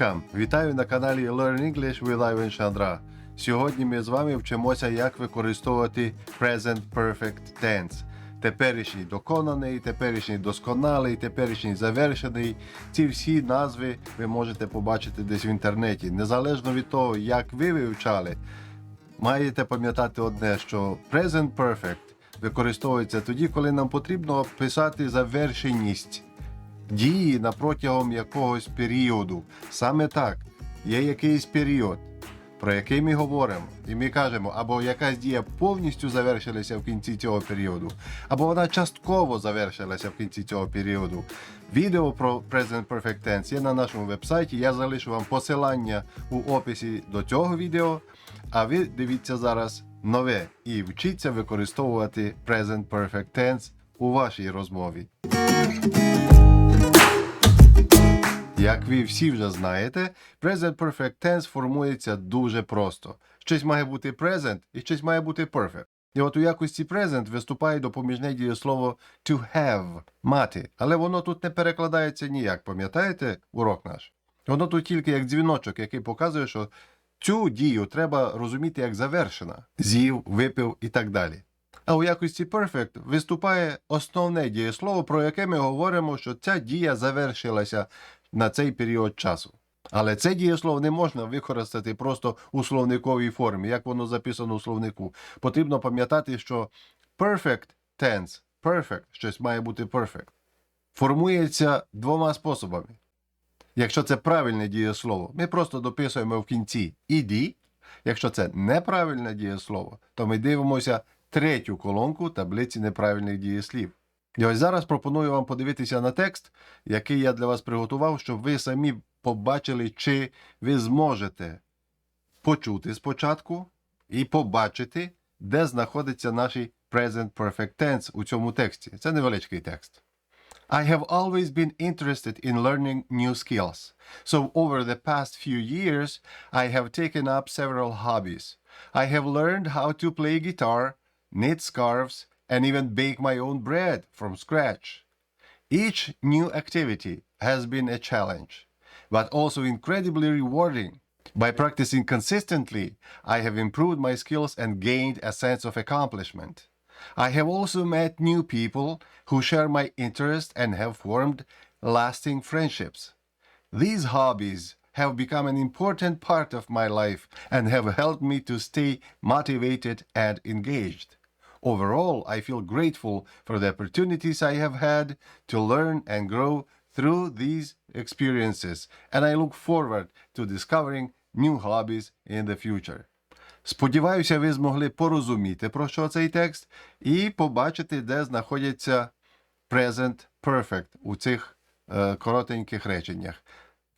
Welcome! Вітаю на каналі Learn English with Ivan Chandra. Сьогодні ми з вами вчимося, як використовувати Present Perfect Tense. Теперішній доконаний, теперішній досконалий, теперішній завершений. Ці всі назви ви можете побачити десь в інтернеті. Незалежно від того, як ви вивчали, маєте пам'ятати одне, що Present Perfect використовується тоді, коли нам потрібно описати завершеність дії на протягом якогось періоду. Саме так, є якийсь період, про який ми говоримо, і ми кажемо, або якась дія повністю завершилася в кінці цього періоду, або вона частково завершилася в кінці цього періоду. Відео про Present Perfect Tense є на нашому вебсайті. Я залишу вам посилання у описі до цього відео. А ви дивіться зараз нове і вчіться використовувати Present Perfect Tense у вашій розмові. Як ви всі вже знаєте, Present Perfect Tense формується дуже просто. Щось має бути present і щось має бути perfect. І от у якості present виступає допоміжне дієслово to have мати, але воно тут не перекладається ніяк, пам'ятаєте урок наш? Воно тут тільки як дзвіночок, який показує, що цю дію треба розуміти як завершена. З'їв, випив і так далі. А у якості perfect виступає основне дієслово, про яке ми говоримо, що ця дія завершилася на цей період часу. Але це дієслово не можна використати просто у словниковій формі, як воно записано у словнику. Потрібно пам'ятати, що perfect tense, perfect, щось має бути perfect, формується двома способами. Якщо це правильне дієслово, ми просто дописуємо в кінці «ed». Якщо це неправильне дієслово, то ми дивимося третю колонку таблиці неправильних дієслів. І ось зараз пропоную вам подивитися на текст, який я для вас приготував, щоб ви самі побачили, чи ви зможете почути спочатку і побачити, де знаходиться наш Present Perfect Tense у цьому тексті. Це невеличкий текст. I have always been interested in learning new skills. So, over the past few years, I have taken up several hobbies. I have learned how to play guitar, knit scarves, and even bake my own bread from scratch. Each new activity has been a challenge, but also incredibly rewarding. By practicing consistently, I have improved my skills and gained a sense of accomplishment. I have also met new people who share my interests and have formed lasting friendships. These hobbies have become an important part of my life and have helped me to stay motivated and engaged. Overall, I feel grateful for the opportunities I have had to learn and grow through these experiences, and I look forward to discovering new hobbies in the future. Сподіваюся, ви змогли порозуміти, про що цей текст, і побачити, де знаходяться present perfect у цих е, коротеньких реченнях.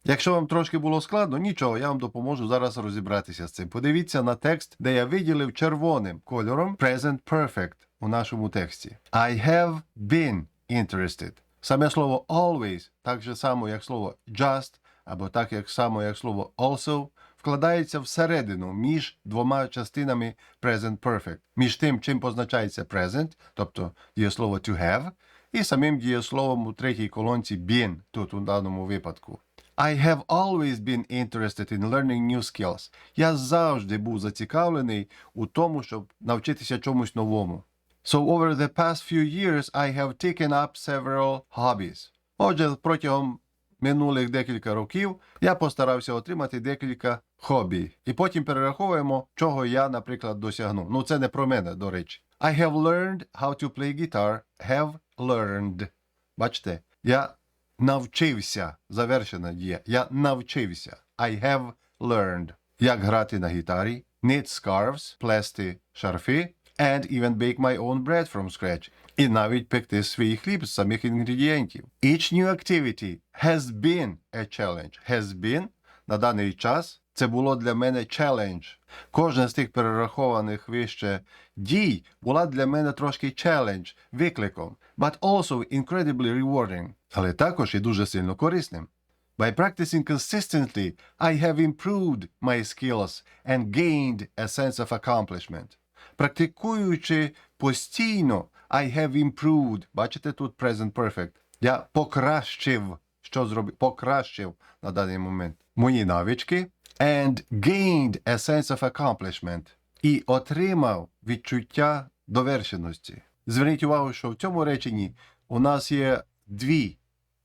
Якщо вам трошки було складно, нічого, я вам допоможу зараз розібратися з цим. Подивіться на текст, де я виділив червоним кольором present perfect у нашому тексті. I have been interested. Саме слово always, так же само, як слово just, або так як само, як слово also, вкладається всередину між двома частинами present perfect. Між тим, чим позначається present, тобто дієслово to have, і самим дієсловом у третій колонці been, тут у даному випадку. I have always been interested in learning new skills. Я завжди був зацікавлений у тому, щоб навчитися чомусь новому. So over the past few years I have taken up several hobbies. Отже, протягом минулих декілька років я постарався отримати декілька хобі. І потім перераховуємо, чого я, наприклад, досягнув. Ну, це не про мене, до речі. I have learned how to play guitar. Have learned. Бачите, я навчився. Завершена дія. Я навчився. I have learned. Як грати на гітарі, knit scarves, плести шарфи, and even bake my own bread from scratch. І навіть пекти свій хліб з самих інгредієнтів. Each new activity has been a challenge. Has been на даний час це було для мене challenge. Кожна з тих перерахованих вище дій була для мене трошки challenge, викликом, but also incredibly rewarding, але також і дуже сильно корисним. By practicing consistently, I have improved my skills and gained a sense of accomplishment. Практикуючи постійно, I have improved. Бачите тут present perfect. Я покращив що зробив, покращив на даний момент мої навички, and gained a sense of accomplishment, і отримав відчуття довершеності. Зверніть увагу, що в цьому реченні у нас є дві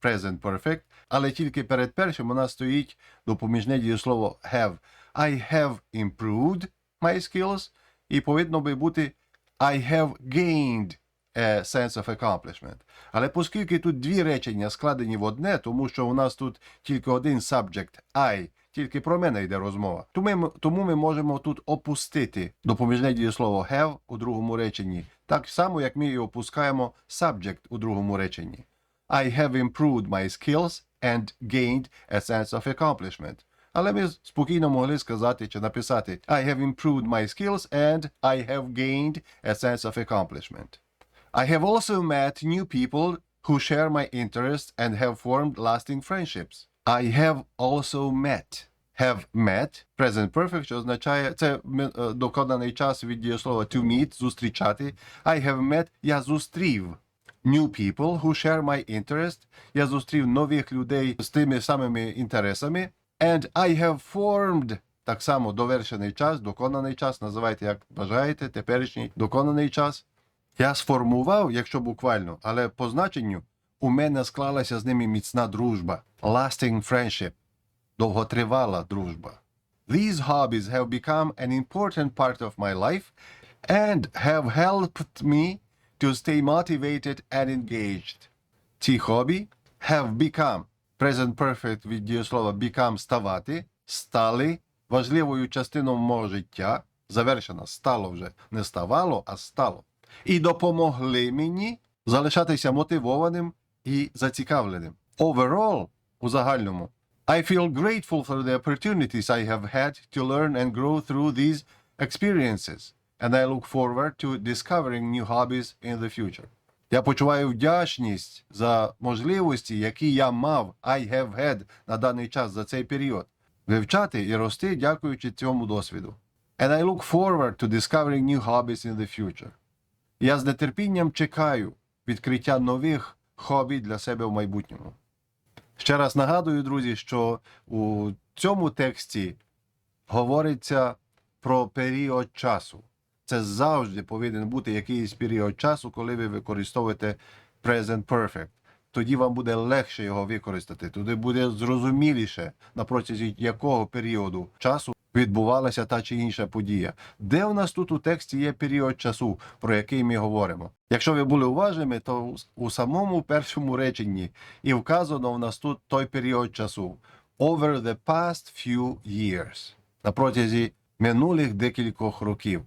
present perfect, але тільки перед першим нас стоїть допоміжне дієслово have. I have improved my skills, і повинно би бути I have gained a sense of accomplishment. Але оскільки тут дві речення складені в одне, тому що у нас тут тільки один subject I, тільки про мене йде розмова. Тому ми, тому ми можемо тут опустити допоміжне дієслово have у другому реченні, так само, як ми і опускаємо subject у другому реченні. I have improved my skills and gained a sense of accomplishment. Але ми спокійно могли сказати чи написати I have improved my skills and I have gained a sense of accomplishment. I have also met new people who share my interests and have formed lasting friendships. I have also met. Have met, present perfect, що означає, це ми- е, доконаний час від дієслова to meet, зустрічати. I have met, я зустрів New people who share my interest. Я зустрів нових людей з тими самими інтересами. And I have formed, так само довершений час, доконаний час, називайте як бажаєте, теперішній доконаний час. Я сформував, якщо буквально, але по значенню у мене склалася з ними міцна дружба. Lasting friendship. Довготривала дружба. These hobbies have become an important part of my life and have helped me to stay motivated and engaged. Ці хобі have become present perfect від дієслова become ставати, стали важливою частиною мого життя. Завершено, стало вже не ставало, а стало. І допомогли мені залишатися мотивованим і зацікавленим. Overall, у загальному, I feel grateful for the opportunities I have had to learn and grow through these experiences, and I look forward to discovering new hobbies in the future. Я почуваю вдячність за можливості, які я мав, I have had на даний час за цей період, вивчати і рости, дякуючи цьому досвіду. And I look forward to discovering new hobbies in the future. Я з нетерпінням чекаю відкриття нових хобі для себе в майбутньому. Ще раз нагадую, друзі, що у цьому тексті говориться про період часу. Це завжди повинен бути якийсь період часу, коли ви використовуєте present perfect. Тоді вам буде легше його використати, туди буде зрозуміліше, на протязі якого періоду часу відбувалася та чи інша подія. Де у нас тут у тексті є період часу, про який ми говоримо? Якщо ви були уважними, то у самому першому реченні і вказано в нас тут той період часу over the past few years, на протязі минулих декількох років.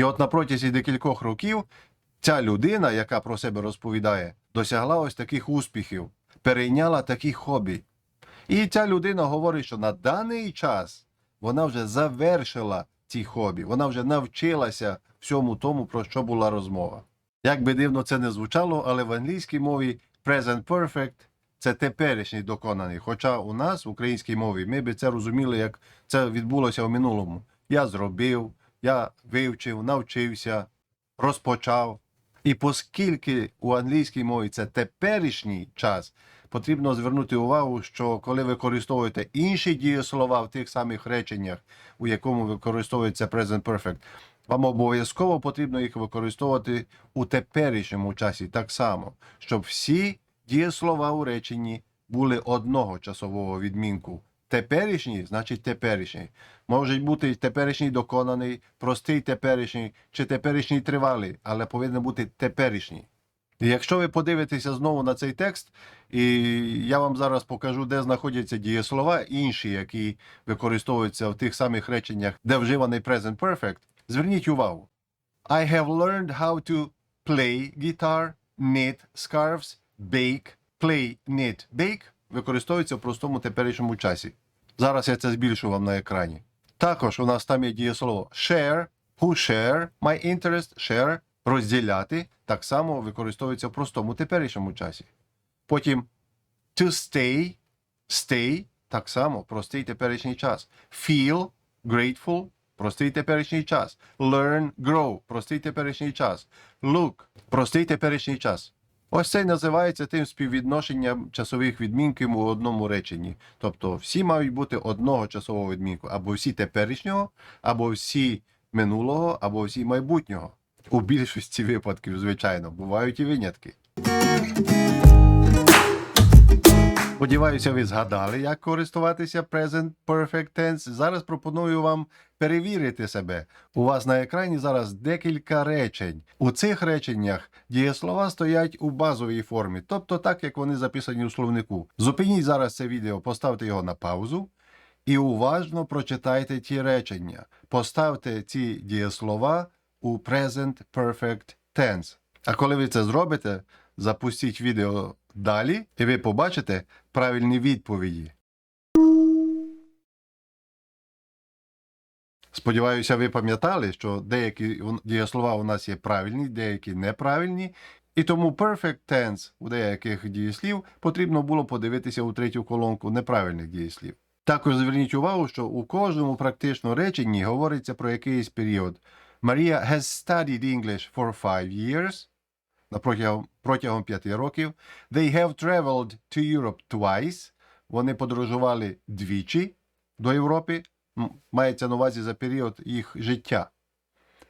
І от на протязі декількох років ця людина, яка про себе розповідає, досягла ось таких успіхів, перейняла такі хобі. І ця людина говорить, що на даний час вона вже завершила ці хобі, вона вже навчилася всьому тому, про що була розмова. Як би дивно це не звучало, але в англійській мові present perfect це теперішній доконаний. Хоча у нас, в українській мові, ми би це розуміли, як це відбулося в минулому. Я зробив, я вивчив, навчився, розпочав. І оскільки у англійській мові це теперішній час, потрібно звернути увагу, що коли використовуєте інші дієслова в тих самих реченнях, у якому використовується present perfect, вам обов'язково потрібно їх використовувати у теперішньому часі так само, щоб всі дієслова у реченні були одного часового відмінку. Теперішній значить теперішній. Може бути теперішній доконаний, простий теперішній чи теперішній тривалий, але повинен бути теперішній. І якщо ви подивитеся знову на цей текст, і я вам зараз покажу, де знаходяться дієслова, інші, які використовуються в тих самих реченнях, де вживаний present perfect, зверніть увагу. I have learned how to play guitar, knit scarves, bake, play, knit, bake використовується в простому теперішньому часі. Зараз я це збільшу вам на екрані. Також у нас там є дієслово share, who share, my interest, share, розділяти, так само використовується в простому теперішньому часі. Потім to stay, stay, так само простий теперішній час. Feel, grateful, простий теперішній час. Learn, grow, простий теперішній час. Look, простий теперішній час. Ось це й називається тим співвідношенням часових відмінків у одному реченні. Тобто всі мають бути одного часового відмінку, або всі теперішнього, або всі минулого, або всі майбутнього. У більшості випадків, звичайно, бувають і винятки. Сподіваюся, ви згадали, як користуватися Present Perfect Tense. Зараз пропоную вам перевірити себе. У вас на екрані зараз декілька речень. У цих реченнях дієслова стоять у базовій формі, тобто так, як вони записані у словнику. Зупиніть зараз це відео, поставте його на паузу і уважно прочитайте ті речення. Поставте ці дієслова у Present Perfect Tense. А коли ви це зробите, запустіть відео далі, і ви побачите правильні відповіді. Сподіваюся, ви пам'ятали, що деякі дієслова у нас є правильні, деякі неправильні. І тому perfect tense у деяких дієслів потрібно було подивитися у третю колонку неправильних дієслів. Також зверніть увагу, що у кожному практично реченні говориться про якийсь період. Maria has studied English for five years. Протягом, протягом п'яти років. They have traveled to Europe twice. Вони подорожували двічі до Європи. Мається на увазі за період їх життя.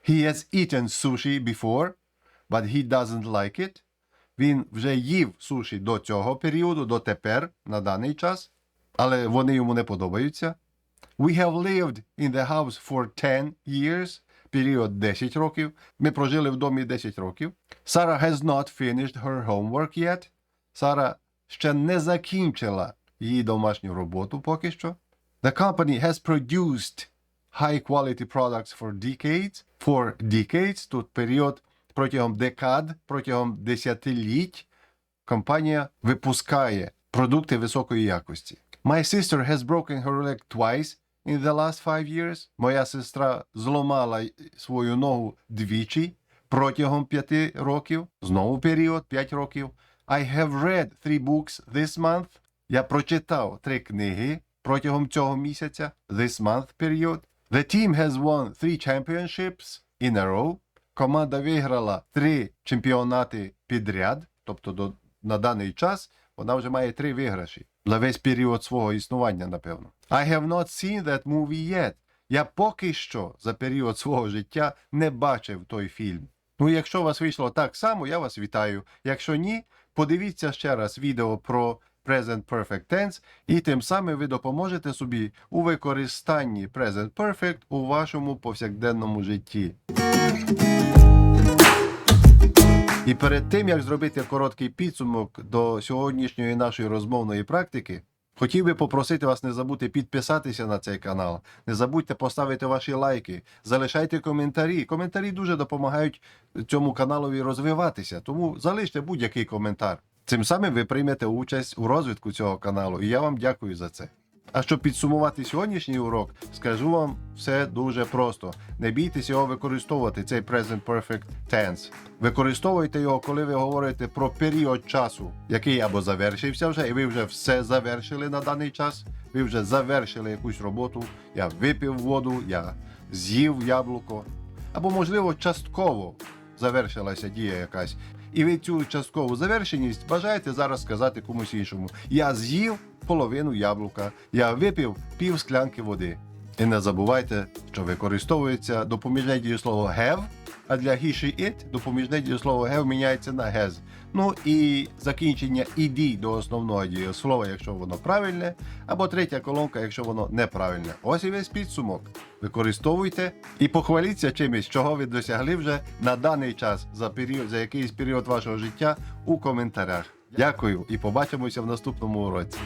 He has eaten sushi before, but he doesn't like it. Він вже їв суші до цього періоду, до тепер, на даний час, але вони йому не подобаються. We have lived in the house for 10 years. Період 10 років. Ми прожили в домі 10 років. Sarah has not finished her homework yet. Сара ще не закінчила її домашню роботу поки що. The company has produced high quality products for decades. For decades тут період протягом декад, протягом десятиліть компанія випускає продукти високої якості. My sister has broken her leg twice in the last five years. Моя сестра зламала свою ногу двічі протягом п'яти років. Знову період п'ять років. I have read three books this month. Я прочитав три книги протягом цього місяця. This month період. The team has won three championships in a row. Команда виграла три чемпіонати підряд, тобто до, на даний час вона вже має три виграші за весь період свого існування, напевно. I have not seen that movie yet. Я поки що за період свого життя не бачив той фільм. Ну, якщо у вас вийшло так само, я вас вітаю. Якщо ні, подивіться ще раз відео про Present Perfect Tense, і тим самим ви допоможете собі у використанні Present Perfect у вашому повсякденному житті. І перед тим як зробити короткий підсумок до сьогоднішньої нашої розмовної практики, хотів би попросити вас не забути підписатися на цей канал. Не забудьте поставити ваші лайки, залишайте коментарі. Коментарі дуже допомагають цьому каналові розвиватися, тому залиште будь-який коментар. Цим самим ви приймете участь у розвитку цього каналу, і я вам дякую за це. А щоб підсумувати сьогоднішній урок, скажу вам все дуже просто. Не бійтеся його використовувати, цей Present Perfect Tense. Використовуйте його, коли ви говорите про період часу, який або завершився вже, і ви вже все завершили на даний час. Ви вже завершили якусь роботу. Я випив воду, я з'їв яблуко. Або, можливо, частково завершилася дія якась. І ви цю часткову завершеність бажаєте зараз сказати комусь іншому. Я з'їв половину яблука, я випив пів склянки води. І не забувайте, що використовується допоміжне дієслово have, а для he, she, it допоміжне дієслово have міняється на has. Ну і закінчення ed до основного дієслова, якщо воно правильне, або третя колонка, якщо воно неправильне. Ось і весь підсумок. Використовуйте і похваліться чимось, чого ви досягли вже на даний час за період, за якийсь період вашого життя у коментарях. Дякую і побачимося в наступному уроці.